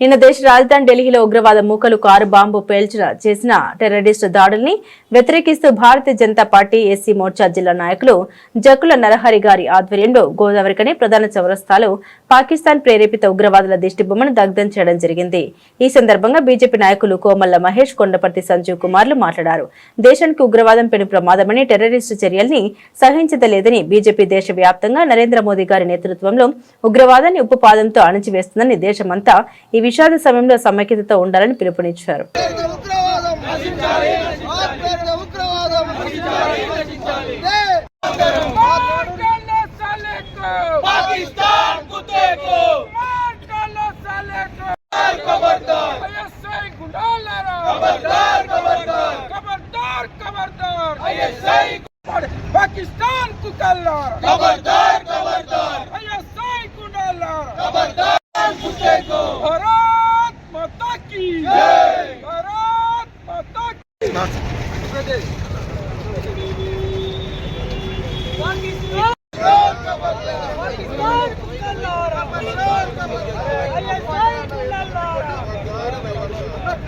నిన్న దేశ రాజధాని ఢిల్లీలో ఉగ్రవాద మూకలు కారు బాంబు పేల్చిన చేసిన టెర్రరిస్ట్ దాడుల్ని వ్యతిరేకిస్తూ భారతీయ జనతా పార్టీ ఎస్సీ మోర్చా జిల్లా నాయకులు జకుల నరహరి గారి ఆధ్వర్యంలో గోదావరికనే ప్రధాన చౌరస్తాలో పాకిస్తాన్ ప్రేరేపిత ఉగ్రవాదుల దిష్టిబొమ్మను దగ్ధం చేయడం జరిగింది. ఈ సందర్భంగా బీజేపీ నాయకులు కోమల్ల మహేష్ కొండపర్తి సంజీవ్ కుమార్లు మాట్లాడారు. దేశానికి ఉగ్రవాదం పెను ప్రమాదమని టెర్రరిస్టు చర్యల్ని సహించదలేదని బీజేపీ దేశవ్యాప్తంగా నరేంద్ర మోదీ గారి నేతృత్వంలో ఉగ్రవాదాన్ని ఉప్పుపాదంతో అణచివేస్తుందని దేశమంతా ఈ విషాద సమయంలో సమైక్యతతో ఉండాలని పిలుపునిచ్చారు ఆత్మీయ ఉగ్రవాదం నశించాలి ఆత్మీయ ఉగ్రవాదం నశించాలి నశించాలి पाकिस्तान कुत्ते को खबरदार खबरदार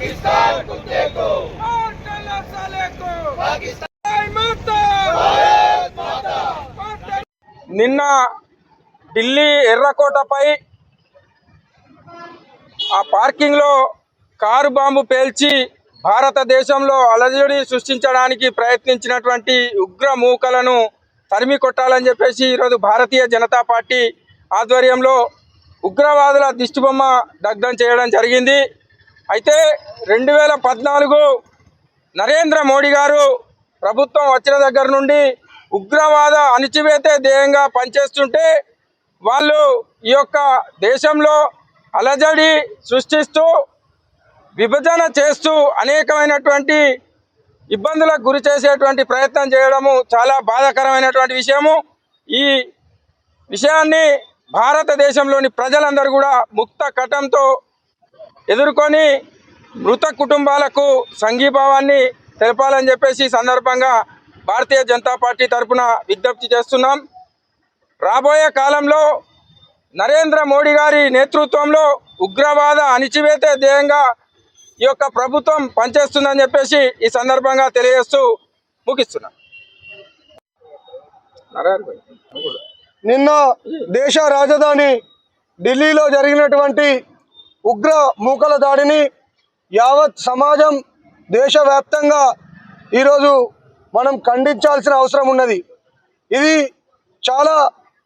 पाकिस्तान సాలేకో पाकिस्तान कुत्ते को మార్టల సాలేకో पाकिस्तान జై మాతా भारत माता నిన్న ఢిల్లీ ఎర్రకోటపై ఆ పార్కింగ్లో కారు బాంబు పేల్చి భారతదేశంలో అలజడి సృష్టించడానికి ప్రయత్నించినటువంటి ఉగ్ర మూకలను తరిమి కొట్టాలని చెప్పేసి ఈరోజు భారతీయ జనతా పార్టీ ఆధ్వర్యంలో ఉగ్రవాదుల దిష్టిబొమ్మ దగ్ధం చేయడం జరిగింది అయితే రెండు వేల పద్నాలుగు నరేంద్ర మోడీ గారు ప్రభుత్వం వచ్చిన దగ్గర నుండి ఉగ్రవాద అణిచివేతే ధ్యేయంగా పనిచేస్తుంటే వాళ్ళు ఈ యొక్క దేశంలో అలజడి సృష్టిస్తూ విభజన చేస్తూ అనేకమైనటువంటి ఇబ్బందులకు గురి చేసేటువంటి ప్రయత్నం చేయడము చాలా బాధాకరమైనటువంటి విషయము. ఈ విషయాన్ని భారతదేశంలోని ప్రజలందరూ కూడా ముక్త కటంతో ఎదుర్కొని మృత కుటుంబాలకు సంఘీభావాన్ని తెలపాలని చెప్పేసి సందర్భంగా భారతీయ జనతా పార్టీ తరఫున విజ్ఞప్తి చేస్తున్నాం. రాబోయే కాలంలో నరేంద్ర మోడీ గారి నేతృత్వంలో ఉగ్రవాద అణిచివేతే ధ్యేయంగా ఈ యొక్క ప్రభుత్వం పనిచేస్తుందని చెప్పేసి ఈ సందర్భంగా తెలియజేస్తూ ముగిస్తున్నా. నిన్న దేశ రాజధాని ఢిల్లీలో జరిగినటువంటి ఉగ్ర మూకల దాడిని యావత్ సమాజం దేశవ్యాప్తంగా ఈరోజు మనం ఖండించాల్సిన అవసరం ఉన్నది. ఇది చాలా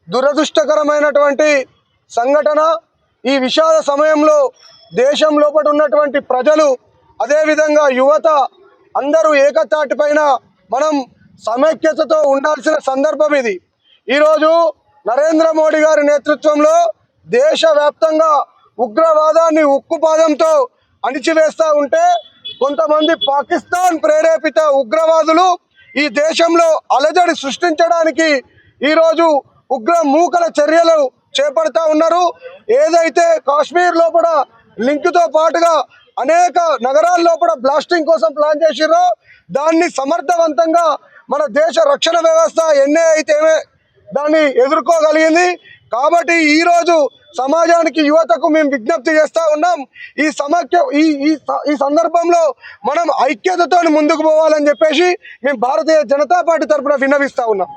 దురదృష్టకరమైనటువంటి సంఘటన. ఈ విషాద సమయంలో దేశం లోపల ఉన్నటువంటి ప్రజలు అదేవిధంగా యువత అందరూ ఏకతాటిపైన మనం సమైక్యతతో ఉండాల్సిన సందర్భం ఇది. ఈరోజు నరేంద్ర మోడీ గారి నేతృత్వంలో దేశవ్యాప్తంగా ఉగ్రవాదాన్ని ఉక్కుపాదంతో అణిచివేస్తూ ఉంటే కొంతమంది పాకిస్తాన్ ప్రేరేపిత ఉగ్రవాదులు ఈ దేశంలో అలజడి సృష్టించడానికి ఈరోజు ఉగ్ర మూకల చర్యలు చేపడతా ఉన్నారు. ఏదైతే కాశ్మీర్ లోపల లింక్తో పాటుగా అనేక నగరాల లోపల బ్లాస్టింగ్ కోసం ప్లాన్ చేసిరో దాన్ని సమర్థవంతంగా మన దేశ రక్షణ వ్యవస్థ ఎన్ఏ అయితే దాన్ని ఎదుర్కోగలిగింది. కాబట్టి ఈరోజు సమాజానికి యువతకు మేము విజ్ఞప్తి చేస్తూ ఉన్నాం. ఈ సమాఖ్య ఈ ఈ స- ఈ సందర్భంలో మనం ఐక్యతతో ముందుకు పోవాలని చెప్పేసి మేము భారతీయ జనతా పార్టీ తరఫున విన్నవిస్తూ ఉన్నాం.